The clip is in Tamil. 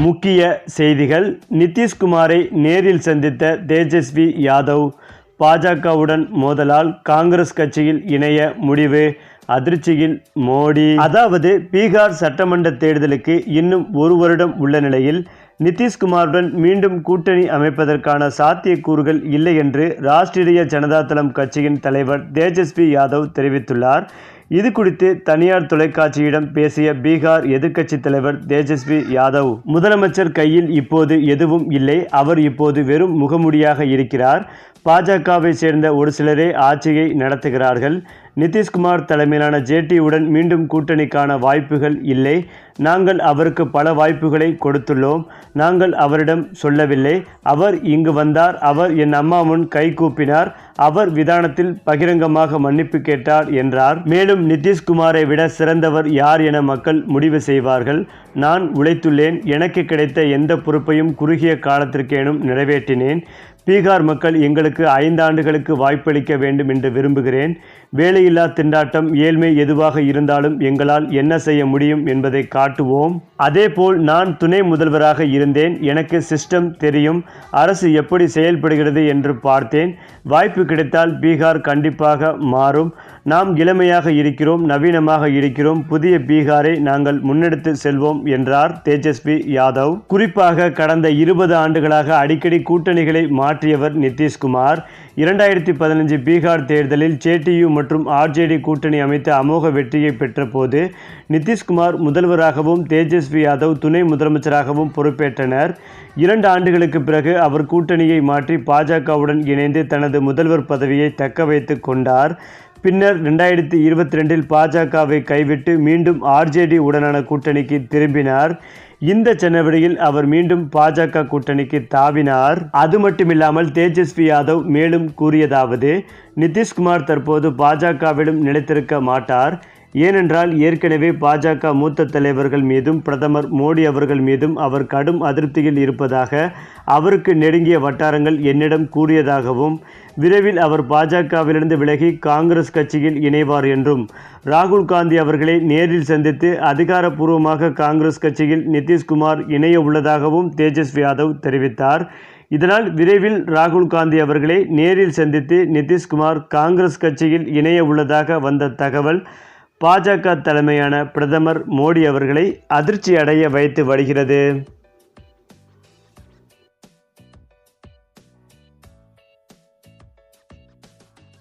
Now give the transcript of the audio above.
முக்கிய செய்திகள். நிதிஷ்குமாரை நேரில் சந்தித்த தேஜஸ்வி யாதவ் பாஜகவுடன் மோதலால் காங்கிரஸ் கட்சியில் இணைய முடிவு அதிர்ச்சியில் மோடி. அதாவது பீகார் சட்டமன்ற தேர்தலுக்கு இன்னும் ஒரு வருடம் உள்ள நிலையில் நிதிஷ்குமாருடன் மீண்டும் கூட்டணி அமைப்பதற்கான சாத்தியக்கூறுகள் இல்லை என்று ராஷ்டிரிய ஜனதா தளம் கட்சியின் தலைவர் தேஜஸ்வி யாதவ் தெரிவித்துள்ளார். இது குறித்து தனியார் தொலைக்காட்சியிடம் பேசிய பீகார் எதிர்க்கட்சி தலைவர் தேஜஸ்வி யாதவ் முதலமைச்சர் கையில் இப்போது எதுவும் இல்லை. அவர் இப்போது வெறும் முகமுடியாக இருக்கிறார். பாஜகவை சேர்ந்த ஒரு சிலரே ஆட்சியை நடத்துகிறார்கள். நிதிஷ்குமார் தலைமையிலான ஜேடியுடன் மீண்டும் கூட்டணிக்கான வாய்ப்புகள் இல்லை. நாங்கள் அவருக்கு பல வாய்ப்புகளை கொடுத்துள்ளோம். நாங்கள் அவரிடம் சொல்லவில்லை. அவர் இங்கு வந்தார். அவர் என் அம்மா முன் கை கூப்பினார். அவர் விதானத்தில் பகிரங்கமாக மன்னிப்பு கேட்டார் என்றார். மேலும் நிதிஷ்குமாரை விட சிறந்தவர் யார் என மக்கள் முடிவு செய்வார்கள். நான் உழைத்துள்ளேன். எனக்கு கிடைத்த எந்த பொறுப்பையும் குறுகிய காலத்திற்கேனும் நிறைவேற்றினேன். பீகார் மக்கள் எங்களுக்கு ஐந்தாண்டுகளுக்கு வாய்ப்பளிக்க வேண்டும் என்று விரும்புகிறேன். வேலையில்லா திண்டாட்டம் ஏழ்மை எதுவாக இருந்தாலும் எங்களால் என்ன செய்ய முடியும் என்பதை காட்டுவோம். அதேபோல் நான் துணை முதல்வராக இருந்தேன். எனக்கு சிஸ்டம் தெரியும். அரசு எப்படி செயல்படுகிறது என்று பார்த்தேன். வாய்ப்பு கிடைத்தால் பீகார் கண்டிப்பாக மாறும். நாம் இளமையாக இருக்கிறோம் நவீனமாக இருக்கிறோம். புதிய பீகாரை நாங்கள் முன்னெடுத்து செல்வோம் என்றார் தேஜஸ்வி யாதவ். குறிப்பாக கடந்த இருபது ஆண்டுகளாக அடிக்கடி கூட்டணிகளை மாற்றியவர் நிதிஷ்குமார். இரண்டாயிரத்தி பதினஞ்சு பீகார் தேர்தலில் ஜேடியு மற்றும் ஆர்ஜேடி கூட்டணி அமைத்து அமோக வெற்றியை பெற்றபோது நிதிஷ்குமார் முதல்வராகவும் தேஜஸ்வி யாதவ் துணை முதலமைச்சராகவும் பொறுப்பேற்றனர். இரண்டு ஆண்டுகளுக்கு பிறகு அவர் கூட்டணியை மாற்றி பாஜகவுடன் இணைந்து தனது முதல்வர் பதவியை தக்க வைத்து கொண்டார். பின்னர் ரெண்டாயிரத்தி இருபத்தி ரெண்டில் பாஜகவை கைவிட்டு மீண்டும் ஆர்ஜேடி உடனான கூட்டணிக்கு திரும்பினார். இந்த ஜனவரியில் அவர் மீண்டும் பாஜக கூட்டணிக்கு தாவினார். அது மட்டுமில்லாமல் தேஜஸ்வி யாதவ் மேலும் கூறியதாவது நிதிஷ்குமார் தற்போது பாஜகவிடம் நிலைத்திருக்க மாட்டார். ஏனென்றால் ஏற்கனவே பாஜக மூத்த தலைவர்கள் மீதும் பிரதமர் மோடி அவர்கள் மீதும் அவர் கடும் அதிருப்தியில் இருப்பதாக அவருக்கு நெருங்கிய வட்டாரங்கள் என்னிடம் கூறியதாகவும் விரைவில் அவர் பாஜகவிலிருந்து விலகி காங்கிரஸ் கட்சியில் இணைவார் என்றும் ராகுல் காந்தி அவர்களை நேரில் சந்தித்து அதிகாரப்பூர்வமாக காங்கிரஸ் கட்சியில் நிதிஷ்குமார் இணைய உள்ளதாகவும் தேஜஸ்வி யாதவ் தெரிவித்தார். இதனால் விரைவில் ராகுல் காந்தி அவர்களை நேரில் சந்தித்து நிதிஷ்குமார் காங்கிரஸ் கட்சியில் இணைய உள்ளதாக வந்த தகவல் பாஜக தலைமையான பிரதமர் மோடி அவர்களை அதிர்ச்சி அடைய வைத்து வருகிறது.